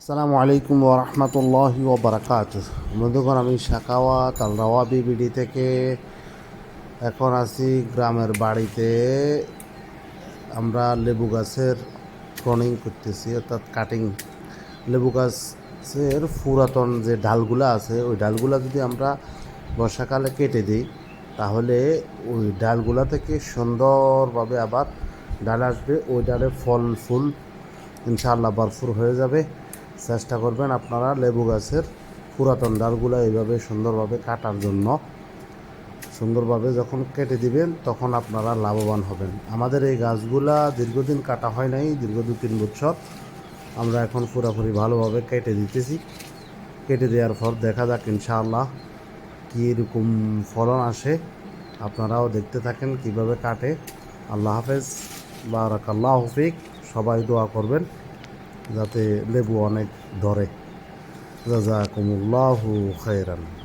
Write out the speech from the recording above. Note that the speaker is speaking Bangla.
আসসালামু আলাইকুম ওরহমতুল্লাহ ওবরাকাত বন্ধুগণ, আমি শাকাওয়া তালরাওয়া বিবিডি থেকে এখন আছি গ্রামের বাড়িতে। আমরা লেবু গাছের প্রনিং করতেছি, অর্থাৎ কাটিং লেবু গাছের পুরাতন যে ডালগুলো আছে, ওই ডালগুলো যদি আমরা বর্ষাকালে কেটে দিই, তাহলে ওই ডালগুলা থেকে সুন্দরভাবে আবার ডাল আসবে, ওই ডালে ফল, ফুল ইনশাআল্লাহ ভরপুর হয়ে যাবে। চেষ্টা করবেন আপনারা লেবু গাছের পুরাতন ডালগুলো এইভাবে সুন্দরভাবে কাটার জন্য। সুন্দরভাবে যখন কেটে দিবেন, তখন আপনারা লাভবান হবেন। আমাদের এই গাছগুলা দীর্ঘদিন কাটা হয় নাই, দীর্ঘ দু তিন বছর। আমরা এখন পুরোপুরি ভালোভাবে কেটে দিতেছি। কেটে দেওয়ার পর দেখা যাক ইনশাআল্লাহ কীরকম ফলন আসে। আপনারাও দেখতে থাকেন কীভাবে কাটে। আল্লাহ হাফেজ। বারাকাল্লাহ হফিক সবাই দোয়া করবেন। যাতে লেবু অনেক ধরে। জাজাকুমুল্লাহু খায়রান।